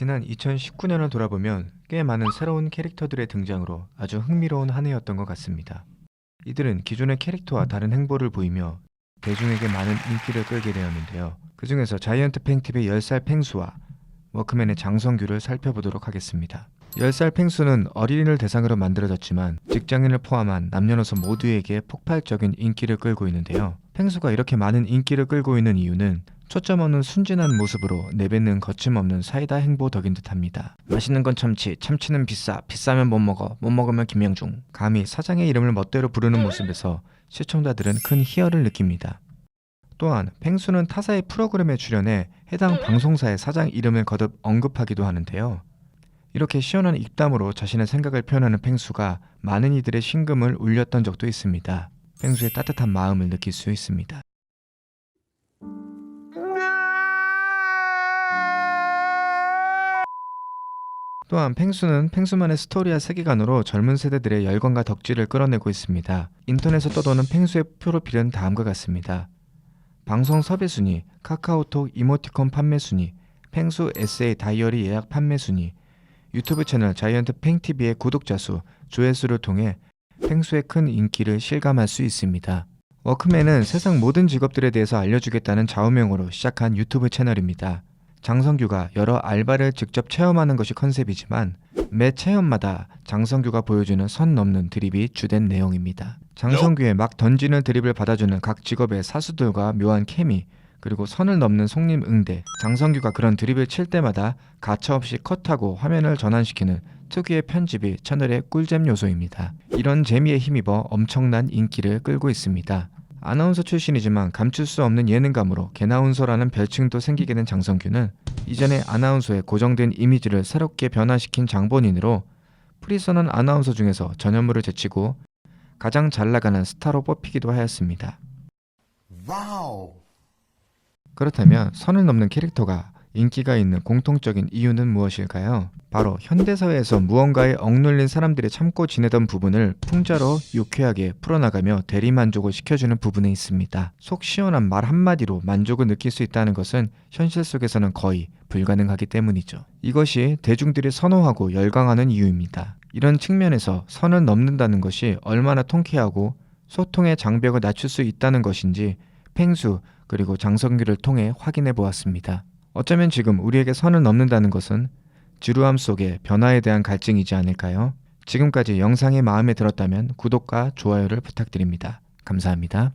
지난 2019년을 돌아보면 꽤 많은 새로운 캐릭터들의 등장으로 아주 흥미로운 한 해였던 것 같습니다. 이들은 기존의 캐릭터와 다른 행보를 보이며 대중에게 많은 인기를 끌게 되었는데요. 그 중에서 자이언트 팽팁의 10살 팽수와 워크맨의 장성규를 살펴보도록 하겠습니다. 10살 팽수는 어린이를 대상으로 만들어졌지만 직장인을 포함한 남녀노소 모두에게 폭발적인 인기를 끌고 있는데요. 팽수가 이렇게 많은 인기를 끌고 있는 이유는 초점 없는 순진한 모습으로 내뱉는 거침없는 사이다 행보 덕인 듯합니다. 맛있는 건 참치, 참치는 비싸, 비싸면 못 먹어, 못 먹으면 김영중. 감히 사장의 이름을 멋대로 부르는 모습에서 시청자들은 큰 희열을 느낍니다. 또한 팽수는 타사의 프로그램에 출연해 해당 방송사의 사장 이름을 거듭 언급하기도 하는데요. 이렇게 시원한 입담으로 자신의 생각을 표현하는 팽수가 많은 이들의 심금을 울렸던 적도 있습니다. 팽수의 따뜻한 마음을 느낄 수 있습니다. 또한 팽수는 팽수만의 스토리와 세계관으로 젊은 세대들의 열광과 덕질을 끌어내고 있습니다. 인터넷에 떠도는 팽수의 프로필은 다음과 같습니다. 방송 섭외 순위, 카카오톡 이모티콘 판매 순위, 팽수 에세이 다이어리 예약 판매 순위, 유튜브 채널 자이언트 팽TV의 구독자 수, 조회수를 통해 팽수의 큰 인기를 실감할 수 있습니다. 워크맨은 세상 모든 직업들에 대해서 알려주겠다는 좌우명으로 시작한 유튜브 채널입니다. 장성규가 여러 알바를 직접 체험하는 것이 컨셉이지만 매 체험마다 장성규가 보여주는 선 넘는 드립이 주된 내용입니다. 장성규의 막 던지는 드립을 받아주는 각 직업의 사수들과 묘한 케미 그리고 선을 넘는 속림 응대 장성규가 그런 드립을 칠 때마다 가차없이 컷하고 화면을 전환시키는 특유의 편집이 채널의 꿀잼 요소입니다. 이런 재미에 힘입어 엄청난 인기를 끌고 있습니다. 아나운서 출신이지만 감출 수 없는 예능감으로 개나운서라는 별칭도 생기게 된 장성규는 이전에 아나운서의 고정된 이미지를 새롭게 변화시킨 장본인으로 프리선한 아나운서 중에서 전현무를 제치고 가장 잘 나가는 스타로 뽑히기도 하였습니다. 와우. 그렇다면 선을 넘는 캐릭터가 인기가 있는 공통적인 이유는 무엇일까요? 바로 현대사회에서 무언가에 억눌린 사람들이 참고 지내던 부분을 풍자로 유쾌하게 풀어나가며 대리만족을 시켜주는 부분에 있습니다. 속 시원한 말 한마디로 만족을 느낄 수 있다는 것은 현실 속에서는 거의 불가능하기 때문이죠. 이것이 대중들이 선호하고 열광하는 이유입니다. 이런 측면에서 선을 넘는다는 것이 얼마나 통쾌하고 소통의 장벽을 낮출 수 있다는 것인지 팽수 그리고 장성규를 통해 확인해 보았습니다. 어쩌면 지금 우리에게 선을 넘는다는 것은 지루함 속의 변화에 대한 갈증이지 않을까요? 지금까지 영상이 마음에 들었다면 구독과 좋아요를 부탁드립니다. 감사합니다.